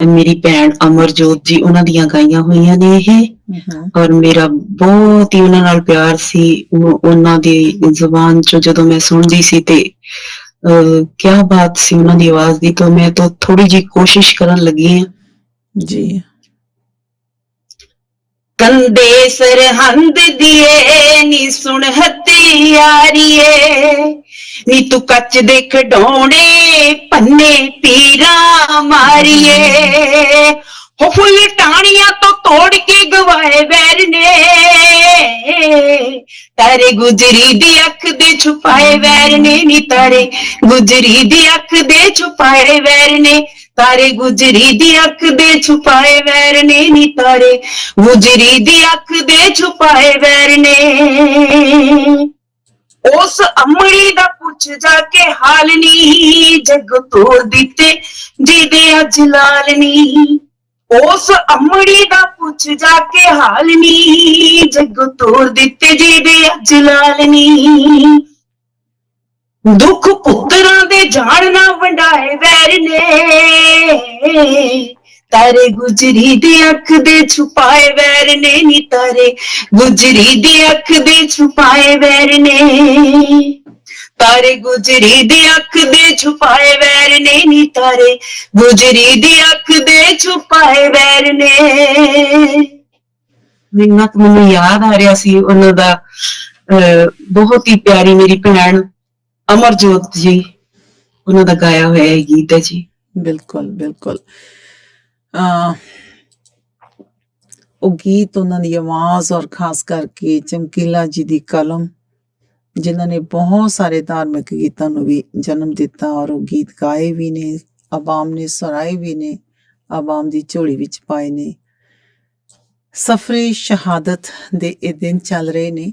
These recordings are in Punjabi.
ਮੇਰੀ ਭੈਣ ਅਮਰਜੋਤ ਜੀ ਉਹਨਾਂ ਦੀਆਂ ਗਾਈਆਂ ਹੋਈਆਂ ਨੇ ਇਹ। ਔਰ ਮੇਰਾ ਬਹੁਤ ਹੀ ਉਹਨਾਂ ਨਾਲ ਪਿਆਰ ਸੀ। ਉਹ- ਉਹਨਾਂ ਦੀ ਜ਼ੁਬਾਨ ਚੋਂ ਜਦੋਂ ਮੈਂ ਸੁਣਦੀ ਸੀ ਤੇ ਕੀ ਬਾਤ ਸੀ ਉਹਨਾਂ ਦੀ ਆਵਾਜ਼ ਦੀ ਤਾਂ ਮੈਂ ਤਾਂ ਥੋੜੀ ਜੀ ਕੋਸ਼ਿਸ਼ ਕਰਨ ਲੱਗੀ ਹਾਂ। ਜੀ। ਕੰਦੇ ਸਰਹੰਦ ਦੀਏ ਨੀ ਸੁਣ ਹੱਤਿਆਰੀਏ ਨੀ ਤੂੰ ਕੱਚ ਦੇ ਖਡੋਣੇ ਪੰਨੇ ਤੀਰਾ ਮਾਰੀਏ। ਹੋ ਫੁੱਲ ਟਾਣੀਆਂ ਤੋਂ ਤੋੜ ਕੇ ਗਵਾਏ ਵੈਰ ਨੇ ਤਾਰੇ ਗੁਜਰੀ ਦੀ ਅੱਖ ਦੇ ਛੁਪਾਏ ਵੈਰ ਨੇ ਨੀ ਤਾਰੇ। ਗੁਜਰੀ ਦੀ ਅੱਖ ਦੇ ਛੁਪਾਏ ਵੈਰ ਨੇ ਤਾਰੇ ਗੁਜਰੀ ਦੀ ਅੱਖ ਦੇ ਛੁਪਾਏ ਵੈਰ ਨੇ ਨੀ ਤਾਰੇ। ਗੁਜਰੀ ਦੀ ਅੱਖ ਦੇ ਛੁਪਾਏ ਵੈਰ ਨੇ ਉਸ ਅਮੜੀ ਦਾ ਪੁੱਛ ਜਾ ਕੇ, ਹਾਲ ਨੀ ਜਗ ਤੋੜ ਦਿੱਤੇ, ਜਿਹਦੇ ਅੱਜ ਲਾਲ ਨੀ। ਉਸ ਅਮੜੀ ਦਾ ਪੁੱਛ ਜਾ ਕੇ, ਹਾਲ ਨੀ ਜਗ ਤੋੜ ਦਿੱਤੇ, ਜਿਹਦੇ ਅੱਜ ਲਾਲ ਨੀ। ਦੁੱਖ ਪੁੱਤਰਾਂ ਦੇ ਜਾਣ ਨਾ ਵੰਡਾਏ ਵੈਰ ਨੇ। ਤਾਰੇ ਗੁਜਰੀ ਦੀ ਅੱਖ ਦੇ ਛੁਪਾਏ ਵੈਰ ਨੇ ਨੀ ਤਾਰੇ। ਗੁਜਰੀ ਦੀ ਅੱਖ ਦੇ ਛੁਪਾਏ ਵੈਰ ਨੇ। ਤਾਰੇ ਗੁਜਰੀ ਦੀ ਅੱਖ ਦੇ ਛੁਪਾਏ ਵੈਰ ਨੇ ਨੀ ਤਾਰੇ। ਗੁਜਰੀ ਦੀ ਅੱਖ ਦੇ ਛੁਪਾਏ ਵੈਰ ਨੇ। ਮੈਨੂੰ ਮੈਨੂੰ ਯਾਦ ਆ ਰਿਹਾ ਸੀ ਉਹਨਾਂ ਦਾ ਅਹ, ਬਹੁਤ ਹੀ ਪਿਆਰੀ ਮੇਰੀ ਭੈਣ ਅਮਰਜੋਤ ਜੀ। ਉਹਨਾਂ ਦਾ ਗਾਇਆ ਹੋਇਆ ਇਹ ਗੀਤ ਹੈ ਜੀ। ਬਿਲਕੁਲ ਬਿਲਕੁਲ। ਉਹ ਗੀਤ ਉਹਨਾਂ ਦੀ ਆਵਾਜ਼ ਔਰ ਖਾਸ ਕਰਕੇ ਚਮਕੀਲਾ ਜੀ ਦੀ ਕਲਮ, ਜਿਨ੍ਹਾਂ ਨੇ ਬਹੁਤ ਸਾਰੇ ਧਾਰਮਿਕ ਗੀਤਾਂ ਨੂੰ ਵੀ ਜਨਮ ਦਿੱਤਾ ਔਰ ਉਹ ਗੀਤ ਗਾਏ ਵੀ ਨੇ, ਆਵਾਮ ਨੇ ਸੁਣਾਏ ਵੀ ਨੇ, ਆਵਾਮ ਦੀ ਝੋਲੀ ਵਿੱਚ ਪਾਏ ਨੇ। ਸਫਰੇ ਸ਼ਹਾਦਤ ਦੇ ਇਹ ਦਿਨ ਚੱਲ ਰਹੇ ਨੇ।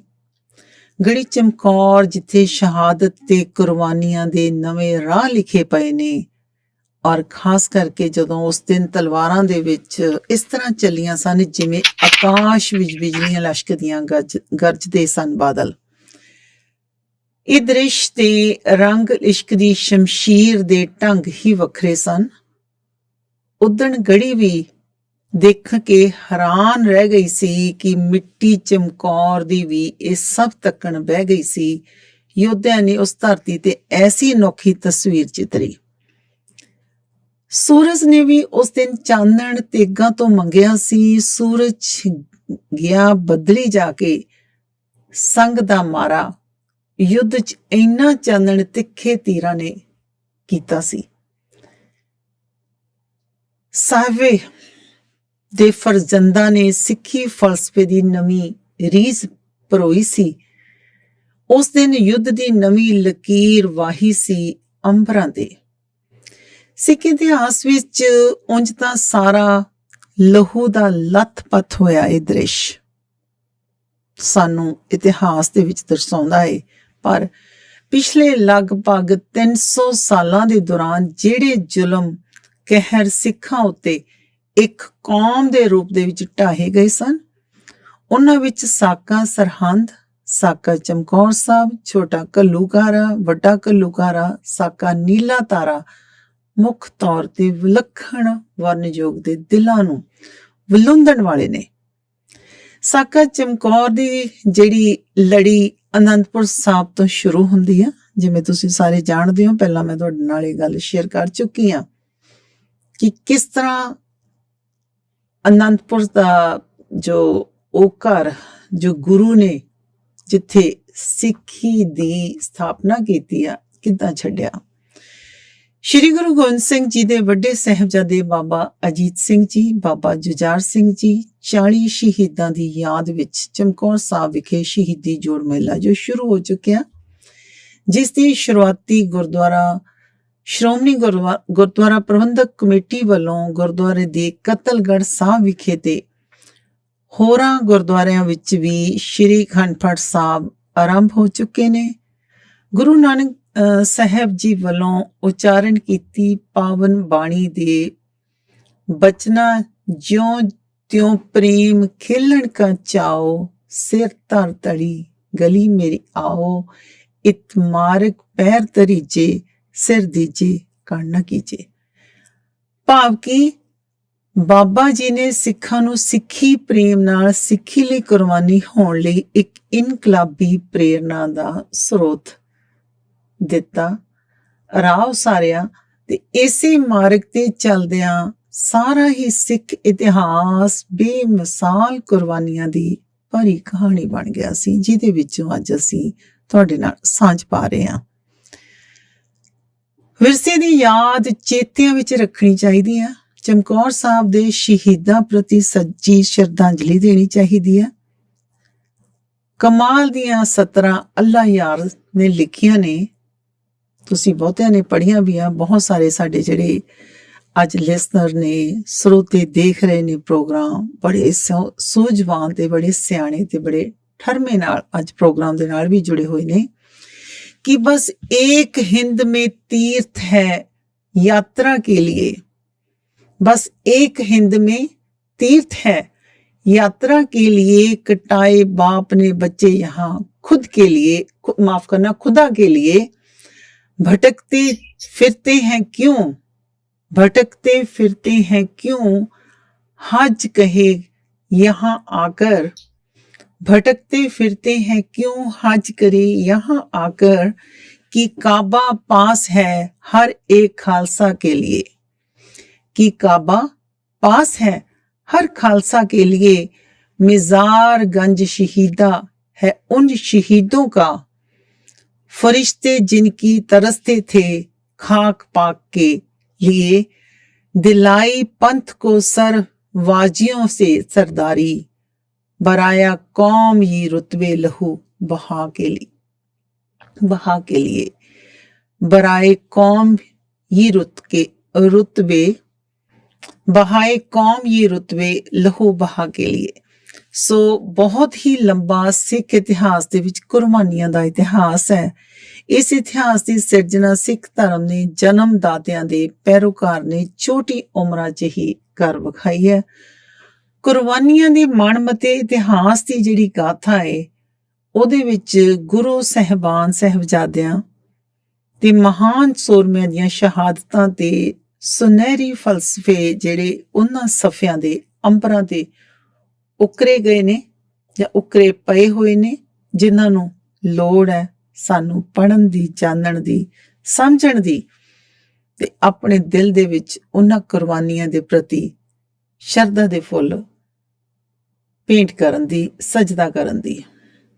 ਗੜੀ ਚਮਕੌਰ ਜਿੱਥੇ ਸ਼ਹਾਦਤ ਤੇ ਕੁਰਬਾਨੀਆਂ ਦੇ ਨਵੇਂ ਰਾਹ ਲਿਖੇ ਪਏ ਨੇ ਔਰ ਖਾਸ ਕਰਕੇ ਜਦੋਂ ਉਸ ਦਿਨ ਤਲਵਾਰਾਂ ਦੇ ਵਿੱਚ ਇਸ ਤਰ੍ਹਾਂ ਚੱਲੀਆਂ ਸਨ ਜਿਵੇਂ ਆਕਾਸ਼ ਵਿੱਚ ਬਿਜਲੀਆਂ ਲਸ਼ਕਦੀਆਂ ਗੱਜ, ਗਰਜਦੇ ਸਨ ਬਾਦਲ। ਇਹ ਦ੍ਰਿਸ਼ ਤੇ ਰੰਗ ਇਸ਼ਕ ਦੀ ਸ਼ਮਸ਼ੀਰ ਦੇ ਢੰਗ ਹੀ ਵੱਖਰੇ ਸਨ। ਉਦਣ ਗੜੀ ਵੀ ਦੇਖ ਕੇ ਹੈਰਾਨ ਰਹਿ ਗਈ ਸੀ ਕਿ ਮਿੱਟੀ ਚਮਕੌਰ ਦੀ ਵੀ ਇਹ ਸਭ ਤੱਕਣ ਬਹਿ ਗਈ ਸੀ। ਯੋਧਿਆਂ ਨੇ ਉਸ ਧਰਤੀ ਤੇ ਐਸੀ ਅਨੋਖੀ ਤਸਵੀਰ ਚਿਤਰੀ। ਸੂਰਜ ਨੇ ਵੀ ਉਸ ਦਿਨ ਚਾਨਣ ਤੇਗਾ ਤੋਂ ਮੰਗਿਆ ਸੀ। ਸੂਰਜ ਗਿਆ ਬਦਲੀ ਜਾ ਕੇ ਸੰਗ ਦਾ ਮਾਰਾ। ਯੁੱਧ 'ਚ ਇੰਨਾ ਚਾਨਣ ਤਿੱਖੇ ਤੀਰਾਂ ਨੇ ਕੀਤਾ ਸੀ। ਸਾਹਵੇ ਦੇ ਫਰਜ਼ੰਦਾਂ ਨੇ ਸਿੱਖੀ ਫਲਸਫੇ ਦੀ ਨਵੀਂ ਰੀਸ ਪਰੋਈ ਸੀ। ਉਸ ਦਿਨ ਯੁੱਧ ਦੀ ਨਵੀਂ ਲਕੀਰ ਵਾਹੀ ਸੀ ਅੰਬਰਾਂ ਤੇ। ਸਿੱਖ ਇਤਿਹਾਸ ਵਿੱਚ ਉਂਝ ਤਾਂ ਸਾਰਾ ਲਹੂ ਦਾ ਲੱਥ ਪੱਥ ਹੋਇਆ ਇਹ ਦ੍ਰਿਸ਼। ਸਾਨੂੰ ਇਤਿਹਾਸ ਦੇ ਵਿੱਚ ਦਰਸਾਉਂਦਾ ਹੈ ਪਰ ਪਿਛਲੇ ਲਗਭਗ 300 ਸਾਲਾਂ ਦੇ ਦੌਰਾਨ ਜਿਹੜੇ ਜ਼ੁਲਮ ਕਹਿਰ ਸਿੱਖਾਂ ਉੱਤੇ ਇੱਕ ਕੌਮ ਦੇ ਰੂਪ ਦੇ ਵਿੱਚ ਢਾਹੇ ਗਏ ਸਨ, ਉਹਨਾਂ ਵਿੱਚ ਸਾਕਾ ਸਰਹੰਦ, ਸਾਕਾ ਚਮਕੌਰ ਸਾਹਿਬ, ਛੋਟਾ ਕੱਲੂਕਾਰਾ ਵੱਡਾ ਕੱਲੂਕਾਰਾ ਸਾਕਾ ਨੀਲਾ ਤਾਰਾ ਮੁੱਖ ਤੌਰ ਤੇ ਵਿਲੱਖਣ ਵਰਨਯੋਗ ਦੇ ਦਿਲਾਂ ਨੂੰ ਵਿਲੁੰਦਣ ਵਾਲੇ ਨੇ। ਸਾਕਾ ਚਮਕੌਰ ਦੀ ਜਿਹੜੀ ਲੜੀ ਅਨੰਦਪੁਰ ਸਾਹਿਬ ਤੋਂ ਸ਼ੁਰੂ ਹੁੰਦੀ ਆ, ਜਿਵੇਂ ਤੁਸੀਂ ਸਾਰੇ ਜਾਣਦੇ ਹੋ, ਪਹਿਲਾਂ ਮੈਂ ਤੁਹਾਡੇ ਨਾਲ ਇਹ ਗੱਲ ਸ਼ੇਅਰ ਕਰ ਚੁੱਕੀ ਆ ਕਿ ਕਿਸ ਤਰ੍ਹਾਂ ਅਨੰਦਪੁਰ ਦਾ ਜੋ ਉਹ ਘਰ, ਜੋ ਗੁਰੂ ਨੇ ਜਿੱਥੇ ਸਿੱਖੀ ਦੀ ਸਥਾਪਨਾ ਕੀਤੀ ਆ, ਕਿੱਦਾਂ ਛੱਡਿਆ? ਸ਼੍ਰੀ ਗੁਰੂ ਗੋਬਿੰਦ ਸਿੰਘ ਜੀ ਦੇ ਵੱਡੇ ਸਹਿਬਜ਼ਾਦੇ ਬਾਬਾ ਅਜੀਤ ਸਿੰਘ ਜੀ, ਬਾਬਾ ਜੁਝਾਰ ਸਿੰਘ ਜੀ 40 ਸ਼ਹੀਦਾਂ ਦੀ ਯਾਦ ਵਿੱਚ ਚਮਕੌਰ ਸਾਹਿਬ ਵਿਖੇ ਸ਼ਹੀਦੀ ਜੋੜ ਮੇਲਾ ਜੋ ਸ਼ੁਰੂ ਹੋ ਚੁੱਕਿਆ। ਜਿਸ ਦੀ ਸ਼ੁਰੂਆਤੀ ਗੁਰਦੁਆਰਾ, ਸ਼੍ਰੋਮਣੀ ਗੁਰਦੁਆ- ਗੁਰਦੁਆਰਾ ਪ੍ਰਬੰਧਕ ਕਮੇਟੀ ਵੱਲੋਂ ਗੁਰਦੁਆਰੇ ਦੇ ਕਤਲਗੜ੍ਹ ਸਾਹਿਬ ਵਿਖੇ ਤੇ ਹੋਰਾਂ ਗੁਰਦੁਆਰਿਆਂ ਵਿੱਚ ਵੀ ਸ਼੍ਰੀ ਅਖੰਡ ਸਾਹਿਬ ਆਰੰਭ ਹੋ ਚੁੱਕੇ ਨੇ। ਗੁਰੂ ਨਾਨਕ ਸਾਹਿਬ ਜੀ ਵੱਲੋਂ ਉਚਾਰਨ ਕੀਤੀ ਪਾਵਨ ਬਾਣੀ ਦੇ ਬਚਨਾ, ਜਿਉ ਤਿਉ ਪ੍ਰੇਮ ਖੇਲਣ ਕਾ ਚਾਓ, ਸਿਰ ਧਰ ਤੜੀ ਗਲੀ ਮੇਰੀ ਆਓ, ਇਤ ਮਾਰਗ ਪੈਰ ਤਰੀਜੇ ਸਿਰ ਦੀਜੇ ਕਣ ਨ ਕੀਜੇ। ਭਾਵ ਕਿ ਬਾਬਾ ਜੀ ਨੇ ਸਿੱਖਾਂ ਨੂੰ ਸਿੱਖੀ ਪ੍ਰੇਮ ਨਾਲ, ਸਿੱਖੀ ਲਈ ਕੁਰਬਾਨੀ ਹੋਣ ਲਈ ਇੱਕ ਇਨਕਲਾਬੀ ਪ੍ਰੇਰਣਾ ਦਾ ਸਰੋਤ ਦਿੱਤਾ, ਰਾਹ ਉਸਾਰਿਆ ਤੇ ਇਸੇ ਮਾਰਗ ਤੇ ਚੱਲਦਿਆਂ ਸਾਰਾ ਹੀ ਸਿੱਖ ਇਤਿਹਾਸ ਬੇਮਿਸਾਲ ਕੁਰਬਾਨੀਆਂ ਦੀ ਭਰੀ ਕਹਾਣੀ ਬਣ ਗਿਆ ਸੀ, ਜਿਹਦੇ ਵਿੱਚੋਂ ਅੱਜ ਅਸੀਂ ਤੁਹਾਡੇ ਨਾਲ ਸਾਂਝ ਪਾ ਰਹੇ ਹਾਂ। ਵਿਰਸੇ ਦੀ ਯਾਦ ਚੇਤਿਆਂ ਵਿੱਚ ਰੱਖਣੀ ਚਾਹੀਦੀ ਹੈ। ਚਮਕੌਰ ਸਾਹਿਬ ਦੇ ਸ਼ਹੀਦਾਂ ਪ੍ਰਤੀ ਸੱਚੀ ਸ਼ਰਧਾਂਜਲੀ ਦੇਣੀ ਚਾਹੀਦੀ ਹੈ। ਕਮਾਲ ਦੀਆਂ 17 ਅੱਲਾ ਯਾਰ ਨੇ ਲਿਖੀਆਂ ਨੇ ਤੁਸੀਂ ਬਹੁਤਿਆਂ ਨੇ ਪੜ੍ਹੀਆਂ ਵੀ ਆ ਬਹੁਤ ਸਾਰੇ ਸਾਡੇ ਜਿਹੜੇ ਅੱਜ ਲਿਸਨਰ ਨੇ ਸਰੋਤੇ ਦੇਖ ਰਹੇ ਨੇ ਪ੍ਰੋਗਰਾਮ ਬੜੇ ਸੂ- ਸੂਝਵਾਨ ਤੇ ਬੜੇ ਸਿਆਣੇ ਤੇ ਬੜੇ ਠਰਮੇ ਨਾਲ ਅੱਜ ਪ੍ਰੋਗਰਾਮ ਦੇ ਨਾਲ ਵੀ ਜੁੜੇ ਹੋਏ ਨੇ कि बस एक हिंद में तीर्थ है यात्रा के लिए बस एक हिंद में तीर्थ है यात्रा के लिए कटाए बाप ने बच्चे यहाँ खुद के लिए खु- माफ करना खुदा के लिए भटकते फिरते हैं क्यों? भटकते फिरते हैं क्यों? हज कहे यहाँ आकर। भटकते फिरते हैं क्यों? हज करे यहाँ आकर कि काबा पास है हर एक खालसा के लिए। कि काबा पास है हर खालसा के लिए। मिजार गंज शहीदा है उन शहीदों का। फरिश्ते जिनकी तरसते थे खाक पाक के लिए दिलाई पंथ को सर वाजियों से सरदारी, बराया कौम ये रुतबे लहू बहा के लिए, बहा के लिए। बराए कौम ये रुत के, रुतबे, बहाए कौम ये रुतबे लहू बहा के लिए। ਸੋ ਬਹੁਤ ਹੀ ਲੰਬਾ ਸਿੱਖ ਇਤਿਹਾਸ ਦੇ ਵਿੱਚ ਕੁਰਬਾਨੀਆਂ ਦਾ ਇਤਿਹਾਸ ਹੈ। ਇਸ ਇਤਿਹਾਸ ਦੀ ਸਿਰਜਣਾ ਸਿੱਖ ਧਰਮ ਨੇ ਜਨਮ ਦਾਤਿਆਂ ਦੇ ਪੈਰੋਕਾਰ ਨੇ ਛੋਟੀ ਉਮਰਾਂ 'ਚ ਹੀ ਕਰ ਵਿਖਾਈ ਹੈ। ਕੁਰਬਾਨੀਆਂ ਦੇ ਮਨਮਤੇ ਇਤਿਹਾਸ ਦੀ ਜਿਹੜੀ ਗਾਥਾ ਹੈ ਉਹਦੇ ਵਿੱਚ ਗੁਰੂ ਸਹਿਬਾਨ ਸਹਿਬਜ਼ਾਦਿਆਂ ਤੇ ਮਹਾਨ ਸੂਰਮਿਆਂ ਦੀਆਂ ਸ਼ਹਾਦਤਾਂ ਤੇ ਸੁਨਹਿਰੀ ਫਲਸਫੇ ਜਿਹੜੇ ਉਹਨਾਂ ਸਫਿਆਂ ਦੇ ਅੰਬਰਾਂ ਤੇ ਉਕਰੇ ਗਏ ਨੇ ਜਾਂ ਉਕਰੇ ਪਏ ਹੋਏ ਨੇ, ਜਿਨ੍ਹਾਂ ਨੂੰ ਲੋੜ ਹੈ ਸਾਨੂੰ ਪੜਨ ਦੀ, ਜਾਣਨ ਦੀ, ਸਮਝਣ ਦੀ। ਤੇ ਆਪਣੇ ਦਿਲ ਦੇ ਵਿੱਚ ਉਹਨਾਂ ਕੁਰਬਾਨੀਆਂ ਦੇ ਪ੍ਰਤੀ ਸ਼ਰਧਾ ਦੇ ਫੁੱਲ ਭੇਂਟ ਕਰਨ ਦੀ, ਸਜਦਾ ਕਰਨ ਦੀ।